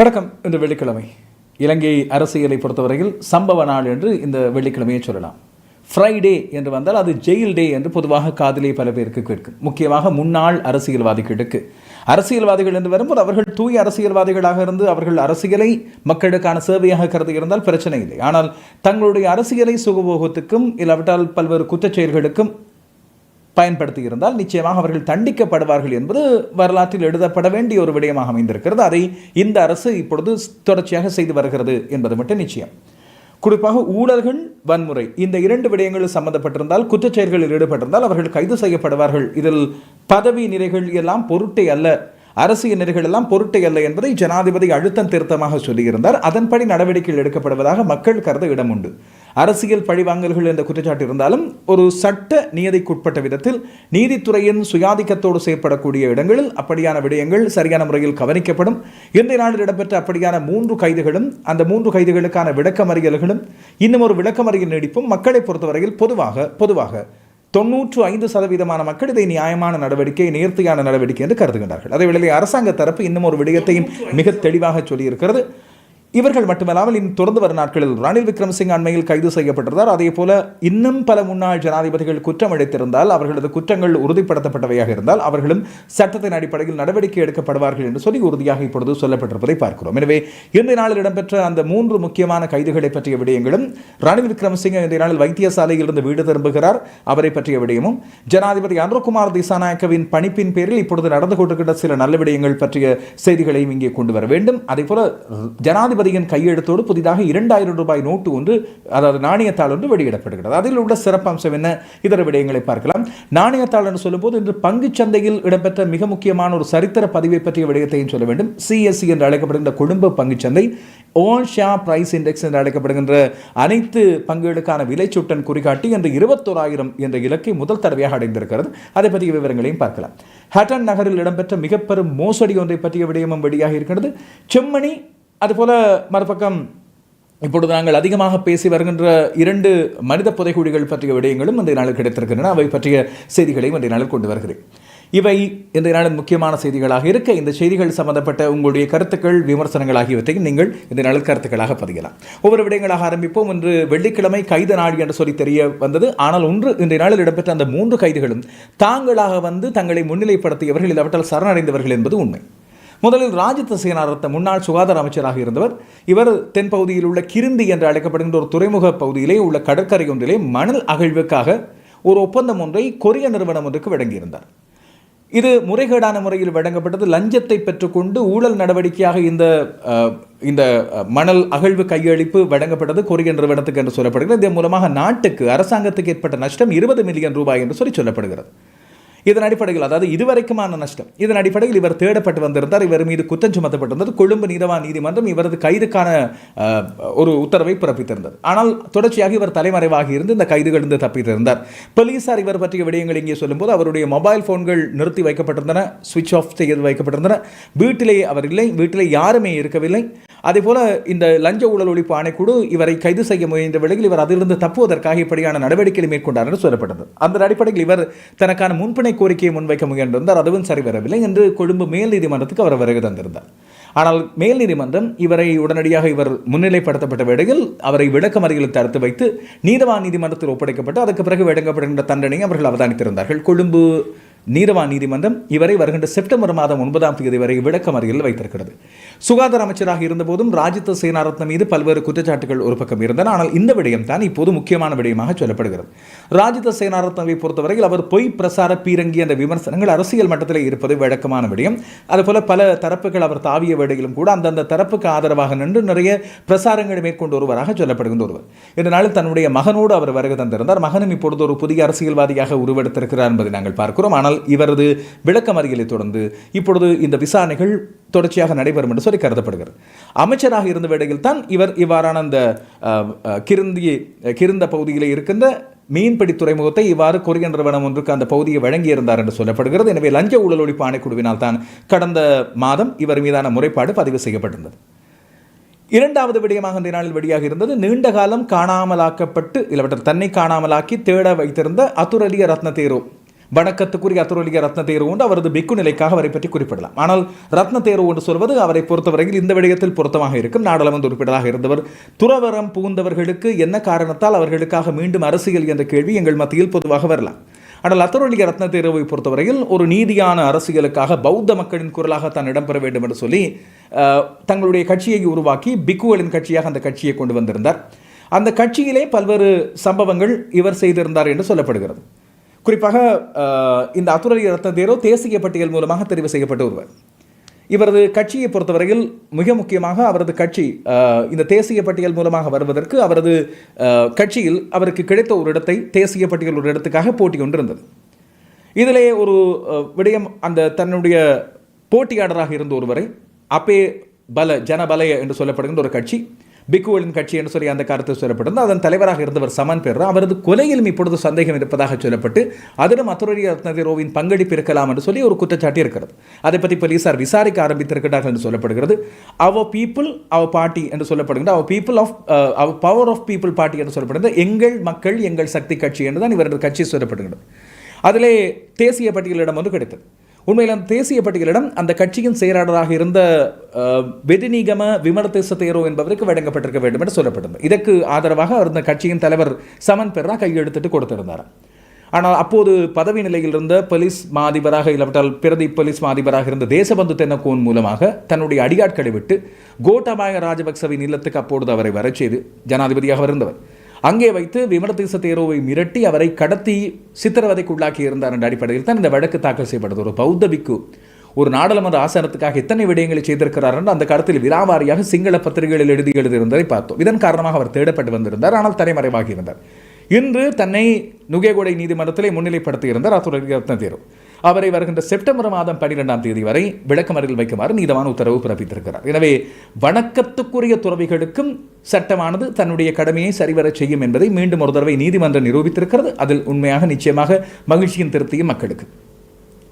வணக்கம். இன்று வெள்ளிக்கிழமை. இலங்கை அரசியலை பொறுத்தவரையில் சம்பவ நாள் என்று இந்த வெள்ளிக்கிழமையை சொல்லலாம். ஃப்ரைடே என்று வந்தால் அது ஜெயில் டே என்று பொதுவாக காதிலே பல பேருக்கு கேட்கும். முக்கியமாக முன்னாள் அரசியல்வாதிகளுக்கு அரசியல்வாதிகள் என்று வரும்போது அவர்கள் தூய அரசியல்வாதிகளாக இருந்து அவர்கள் அரசியலை மக்களுக்கான சேவையாக கருதி இருந்தால் பிரச்சனை இல்லை. ஆனால் தங்களுடைய அரசியலை சுகபோகத்துக்கும் இல்லாவிட்டால் பல்வேறு குற்றச்செயல்களுக்கும் பயன்படுத்தி இருந்தால் நிச்சயமாக அவர்கள் தண்டிக்கப்படுவார்கள் என்பது வரலாற்றில் எழுதப்பட வேண்டிய ஒரு விடயமாக அமைந்திருக்கிறது. அதை இந்த அரசு இப்பொழுது தொடர்ச்சியாக செய்து வருகிறது என்பது மட்டும் நிச்சயம். குறிப்பாக ஊழல்கள் வன்முறை இந்த இரண்டு விடயங்களில் சம்பந்தப்பட்டிருந்தால் குற்றச்செயல்களில் ஈடுபட்டிருந்தால் அவர்கள் கைது செய்யப்படுவார்கள். இதில் பதவி நிறைகள் எல்லாம் பொருட்டே அல்ல. அரசியல் நெறிகள் எல்லாம் பொருட்டு அல்ல என்பதை ஜனாதிபதி அழுத்தம் திருத்தமாக சொல்லியிருந்தார். அதன்படி நடவடிக்கைகள் எடுக்கப்படுவதாக மக்கள் கருத இடம் உண்டு. அரசியல் பழிவாங்கல்கள் என்ற குற்றச்சாட்டு இருந்தாலும் ஒரு சட்ட நியதிக்குட்பட்ட விதத்தில் நீதித்துறையின் சுயாதிக்கத்தோடு செயற்படக்கூடிய இடங்களில் அப்படியான விடயங்கள் சரியான முறையில் கவனிக்கப்படும். இன்றைய நாளில் இடம்பெற்ற அப்படியான மூன்று கைதுகளும் அந்த மூன்று கைதுகளுக்கான விளக்கமறியல்களும் இன்னும் ஒரு விளக்கமறியல் நீடிப்பும் மக்களை பொறுத்தவரையில் பொதுவாக பொதுவாக தொன்னூற்று ஐந்து சதவீதமான மக்கள் இதை நியாயமான நடவடிக்கை நேர்த்தியான நடவடிக்கை என்று கருதுகின்றார்கள். அதே வேளையில் அரசாங்க தரப்பு இன்னும் ஒரு விடயத்தையும் மிக தெளிவாக சொல்லியிருக்கிறது. இவர்கள் மட்டுமல்லாமல் இன்னும் தொடர்ந்து வரும் நாட்களில் ரணில் விக்ரமசிங் அண்மையில் கைது செய்யப்பட்டிருந்தார். அதே போல இன்னும் பல முன்னாள் ஜனாதிபதிகள் குற்றம் அளித்திருந்தால் அவர்களது குற்றங்கள் உறுதிப்படுத்தப்பட்டவையாக இருந்தால் அவர்களும் சட்டத்தின் அடிப்படையில் நடவடிக்கை எடுக்கப்படுவார்கள் என்று சொல்லி உறுதியாக இப்பொழுது சொல்லப்பட்டிருப்பதை பார்க்கிறோம். எனவே இன்றைய நாளில் இடம்பெற்ற அந்த மூன்று முக்கியமான கைதுகளை பற்றிய விடயங்களும் ரணில் விக்ரமசிங்க இன்றைய நாளில் வைத்தியசாலையில் இருந்து வீடு திரும்புகிறார். அவரை பற்றிய விடயமும் ஜனாதிபதி அனுர்குமார் திசாநாயக்கவின் பணிப்பின் பேரில் இப்பொழுது நடந்து கொண்டிருக்கின்ற சில நல்ல விடயங்கள் பற்றிய செய்திகளையும் இங்கே கொண்டு வர வேண்டும். அதே போல ஜனாதிபதி ஜனாதிபதியின் கையெழுத்தோடு புதிதாக இரண்டாயிரம் ரூபாய் நோட்டு ஒன்று அதாவது நாணயத்தாள் ஒன்று வெளியிடப்படுகிறது. அதில் உள்ள சிறப்பம்சம் என்ன? இதர விடயங்களை பார்க்கலாம். நாணயத்தாள் என்று சொல்லும்போது இன்று பங்குச் சந்தையில் இடம்பெற்ற மிக முக்கியமான ஒரு சரித்திர பதிவை பற்றிய விடயத்தையும் சொல்ல வேண்டும். சிஎஸ்சி என்று அழைக்கப்படுகின்ற கொழும்பு பங்குச்சந்தை ஓன் ஷா பிரைஸ் இண்டெக்ஸ் என்று அழைக்கப்படுகின்ற அனைத்து பங்குகளுக்கான விலை சுட்டன் குறிகாட்டி என்று இருபத்தோராயிரம் என்ற இலக்கை முதல் தடவையாக அடைந்திருக்கிறது. அதை பற்றிய விவரங்களையும் பார்க்கலாம். ஹட்டன் நகரில் இடம்பெற்ற மிகப்பெரும் மோசடி ஒன்றை பற்றிய விடயமும் வெளியாக இருக்கிறது செம்மணி அதுபோல மறுபக்கம் இப்பொழுது நாங்கள் அதிகமாக பேசி வருகின்ற இரண்டு மனித புதைகுழிகள் பற்றிய விடயங்களும் இன்றைய நாளில் கிடைத்திருக்கின்றன. அவை பற்றிய செய்திகளையும் இன்றைய நாளில் கொண்டு வருகிறேன். இவை இன்றைய நாளின் முக்கியமான செய்திகளாக இருக்க இந்த செய்திகள் சம்பந்தப்பட்ட உங்களுடைய கருத்துக்கள் விமர்சனங்கள் ஆகியவற்றையும் நீங்கள் இந்த நாளில் கருத்துக்களாக பதியலாம். ஒவ்வொரு விடயங்களாக ஆரம்பிப்போம். இன்று வெள்ளிக்கிழமை கைது நாடு என்று சொல்லி தெரிய வந்தது. ஆனால் ஒன்று இன்றைய நாளில் இடம்பெற்ற அந்த மூன்று கைதுகளும் தாங்களாக வந்து தங்களை முன்னிலைப்படுத்தியவர்கள் இல்லாவிட்டால் சரணடைந்தவர்கள் என்பது உண்மை. முதலில் ராஜித சேனாரத்த முன்னாள் சுகாதார அமைச்சராக இருந்தவர் இவர் தென்பகுதியில் உள்ள கிருந்தி என்று அழைக்கப்படுகின்ற ஒரு துறைமுக பகுதியிலே உள்ள கடற்கரை ஒன்றிலே மணல் அகழ்வுக்காக ஒரு ஒப்பந்தம் ஒன்றை கொரிய நிறுவனம் ஒன்றுக்கு வழங்கியிருந்தார். இது முறைகேடான முறையில் வழங்கப்பட்டது. லஞ்சத்தை பெற்றுக்கொண்டு ஊழல் நடவடிக்கையாக இந்த இந்த மணல் அகழ்வு கையளிப்பு வழங்கப்பட்டது கொரிய நிறுவனத்துக்கு என்று சொல்லப்படுகிறது. இதன் மூலமாக நாட்டுக்கு அரசாங்கத்துக்கு ஏற்பட்ட நஷ்டம் இருபது மில்லியன் ரூபாய் என்று சொல்லி சொல்லப்படுகிறது. இதன் அடிப்படையில் அதாவது இதுவரைக்குமான நஷ்டம். இதன் அடிப்படையில் இவர் தேடப்பட்டு வந்திருந்தார். இவர் மீது குற்றம் சுமத்தப்பட்டிருந்தது. கொழும்பு நீதவா நீதிமன்றம் இவரது கைதுக்கான ஒரு உத்தரவை பிறப்பித்திருந்தது. ஆனால் தொடர்ச்சியாக இவர் தலைமறைவாகி இருந்து இந்த கைதுகள் தப்பித்திருந்தார். போலீசார் இவர் பற்றிய விடயங்கள் இங்கே சொல்லும்போது அவருடைய மொபைல் போன்கள் நிறுத்தி வைக்கப்பட்டிருந்தன சுவிட்ச் ஆஃப் செய்து வைக்கப்பட்டிருந்தன. வீட்டிலே அவர் இல்லை. வீட்டிலே யாருமே இருக்கவில்லை. அதேபோல இந்த லஞ்ச ஊழல் ஒழிப்பு ஆணைக்குழு இவரை கைது செய்ய முயன்ற வேளையில் இவர் அதிலிருந்து தப்புவதற்காக இப்படியான நடவடிக்கைகளை மேற்கொண்டார் என்று சொல்லப்பட்டது. அந்த அடிப்படையில் இவர் தனக்கான முன்பிணை கோரிக்கையை முன்வைக்க முயன்றிருந்தார். அதுவும் சரி வரவில்லை என்று கொழும்பு மேல் நீதிமன்றத்துக்கு அவர் வருகை தந்திருந்தார். ஆனால் மேல் நீதிமன்றம் இவரை உடனடியாக இவர் முன்னிலைப்படுத்தப்பட்ட வேளையில் அவரை விளக்கமறியலில் தடுத்து வைத்து நீதவான் நீதிமன்றத்தில் ஒப்படைக்கப்பட்டு அதுக்கு பிறகு வழங்கப்படுகின்ற தண்டனையை அவர்கள் அவதானித்திருந்தார்கள். கொழும்பு நீரவா நீதிமன்றம் இவரை வருகின்ற செப்டம்பர் மாதம் ஒன்பதாம் தேதி வரை விளக்கமறியலில் வைத்திருக்கிறது. சுகாதார அமைச்சராக இருந்தபோதும் ராஜித்த சேனாரத்ன மீது பல்வேறு குற்றச்சாட்டுகள் ஒரு பக்கம் இருந்தன. ஆனால் இந்த விடயம் தான் இப்போது முக்கியமான விடயமாக சொல்லப்படுகிறது. ராஜித சேனாரத்னவை பொறுத்தவரையில் அவர் பொய் பிரசார பீரங்கி என்ற விமர்சனங்கள் அரசியல் மட்டத்தில் இருப்பது வழக்கமான விடயம். அதுபோல பல தரப்புகள் அவர் தாவிய வேடையிலும் கூட அந்தந்த தரப்புக்கு ஆதரவாக நின்று நிறைய பிரசாரங்களை மேற்கொண்டு ஒருவராக சொல்லப்படுகின்ற ஒருவர். இதனால் தன்னுடைய மகனோடு அவர் வருகை தந்திருந்தார். மகனும் இப்பொழுது ஒரு புதிய அரசியல்வாதியாக உருவெடுத்திருக்கிறார் என்பதை நாங்கள் பார்க்கிறோம். ஆனால் இவரது விளக்கமறியலை தொடர்ந்து இப்பொழுது இந்த விசாரணைகள் தொடர்ச்சியாக நடைபெறும் என்று சொல்லி கருதப்படுகிறது. அமைச்சராக இருந்த வேளையில் தான் இவர் இவ்வாறான அந்த கிருந்தி கிருந்த பகுதியில் இருக்கின்ற மீன்பிடி துறைமுகத்தை இவ்வாறு கொரிய நிறுவனம் ஒன்றுக்கு அந்த பகுதியை வழங்கியிருந்தார் என்று சொல்லப்படுகிறது. எனவே லஞ்ச ஊழல் ஒழிப்பு ஆணைக்குழுவினால் தான் கடந்த மாதம் இவர் மீதான முறைப்பாடு பதிவு செய்யப்பட்டிருந்தது. இரண்டாவது விடயமாக இந்த நாளில் வெளியாக இருந்தது நீண்ட காலம் காணாமலாக்கப்பட்டு இல்லாவற்றை தன்னை காணாமலாக்கி தேட வைத்திருந்த அத்துரலிய ரத்ன தேரோ வணக்கத்துக்குரிய அத்துரலிக ரத்ன தேர்வு உண்டு அவரது பிக்கு நிலைக்காக அவரை பற்றி குறிப்பிடலாம். ஆனால் ரத்ன தேர்வு என்று சொல்வது அவரை பொறுத்தவரையில் இந்த விடயத்தில் பொருத்தமாக இருக்கும். நாடாளுமன்ற உறுப்பினராக இருந்தவர் துறவரம் புகுந்தவர்களுக்கு என்ன காரணத்தால் அவர்களுக்காக மீண்டும் அரசியல் என்ற கேள்வி எங்கள் மத்தியில் பொதுவாக வரலாம். ஆனால் அத்தரொழிக ரத்ன தேர்வை பொறுத்தவரையில் ஒரு நீதியான அரசியலுக்காக பௌத்த மக்களின் குரலாக தான் இடம்பெற வேண்டும் என்று சொல்லி தங்களுடைய கட்சியை உருவாக்கி பிக்குகளின் கட்சியாக அந்த கட்சியை கொண்டு வந்திருந்தார். அந்த கட்சியிலே பல்வேறு சம்பவங்கள் இவர் செய்திருந்தார் என்று சொல்லப்படுகிறது. குறிப்பாக இந்த அத்துரலிக ரத்னதேரோ தேசிய பட்டியல் மூலமாக தெரிவு செய்யப்பட்ட ஒருவர். இவரது கட்சியை பொறுத்தவரையில் மிக முக்கியமாக அவரது கட்சி இந்த தேசிய பட்டியல் மூலமாக வருவதற்கு அவரது கட்சியில் அவருக்கு கிடைத்த ஒரு இடத்தை தேசிய பட்டியல் ஒரு இடத்துக்காக போட்டி கொண்டிருந்தது. இதிலே ஒரு விடயம் அந்த தன்னுடைய போட்டியாளராக இருந்த ஒருவரை அப்பே பல ஜனபலய என்று சொல்லப்படுகின்ற ஒரு கட்சி பிக்குவலின் கட்சி என்று சொல்லி அந்த கருத்து சொல்லப்பட்டிருந்தது. அதன் தலைவராக இருந்தவர் சமன் பெர்ரா. அவரது கொலையிலும் இப்பொழுது சந்தேகம் இருப்பதாக சொல்லப்பட்டு அதிலும் அத்துறை ரத்னதேரோவின் பங்களிப்பு இருக்கலாம் என்று சொல்லி ஒரு குற்றச்சாட்டு இருக்கிறது. அதை பற்றி போலீசார் விசாரிக்க ஆரம்பித்திருக்கிறார்கள் என்று சொல்லப்படுகிறது. அவ பீப்புள் அவ பார்ட்டி என்று சொல்லப்படுகின்ற our people of our power of people party என்று சொல்லப்படுகிறது. எங்கள் மக்கள் எங்கள் சக்தி கட்சி என்று தான் இவரது கட்சி சொல்லப்படுகிறது. அதிலே தேசிய பட்டியலிடம் வந்து கிடைத்தது. உண்மையில் அந்த தேசிய பட்டியலிடம் அந்த கட்சியின் செயலாளராக இருந்த வெதிநீகம வெதினிகம விமலதேச தேரோ என்பவருக்கு வழங்கப்பட்டிருக்க வேண்டும் என்று சொல்லப்பட்டது. இதற்கு ஆதரவாக அவர் இந்த கட்சியின் தலைவர் சமன் பெர்ரா கையெழுத்திட்டு கொடுத்திருந்தார். ஆனால் அப்போது பதவி நிலையில் இருந்த போலீஸ் மாதிபராக இல்லாவிட்டால் பிரதி போலீஸ் மாதிபராக இருந்த தேசபந்து தென்னக்கோன் மூலமாக தன்னுடைய அடியாட்களை விட்டு கோட்டாபாய ராஜபக்சவின் இல்லத்துக்கு அப்பொழுது அவரை வரச் செய்து ஜனாதிபதியாக இருந்தவர். அங்கே வைத்து விமலதேச தேரோவை மிரட்டி அவரை கடத்தி சித்திரவதைக்குள்ளாக்கி இருந்தார் என்ற அடிப்படையில் தான் இந்த வழக்கு தாக்கல் செய்யப்பட்டது. ஒரு பௌத்த பிக்கு ஒரு நாடாளுமன்ற ஆசனத்துக்காக எத்தனை விடயங்களை செய்திருக்கிறார் என்று அந்த காலத்தில் விராவாரியாக சிங்கள பத்திரிகைகளில் எழுதி எழுதியிருந்ததை பார்த்தோம். இதன் காரணமாக அவர் தேடப்பட்டு வந்திருந்தார் ஆனால் தலைமறைவாகி இருந்தார். இன்று தன்னை நுகேகொடை நீதிமன்றத்திலே முன்னிலைப்படுத்தியிருந்தார் அத்துறை தேர்வு. அவரை வருகின்ற செப்டம்பர் மாதம் பன்னிரெண்டாம் தேதி வரை விளக்கமறையில் வைக்குமாறு நீதவான் உத்தரவு பிறப்பித்திருக்கிறார். எனவே வணக்கத்துக்குரிய துறவிகளுக்கும் சட்டமானது தன்னுடைய கடமையை சரிவரச் செய்யும் என்பதை மீண்டும் ஒரு தடவை நீதிமன்றம் நிரூபித்திருக்கிறது. அதில் உண்மையாக நிச்சயமாக மகிழ்ச்சியின் திருப்தியும் மக்களுக்கு.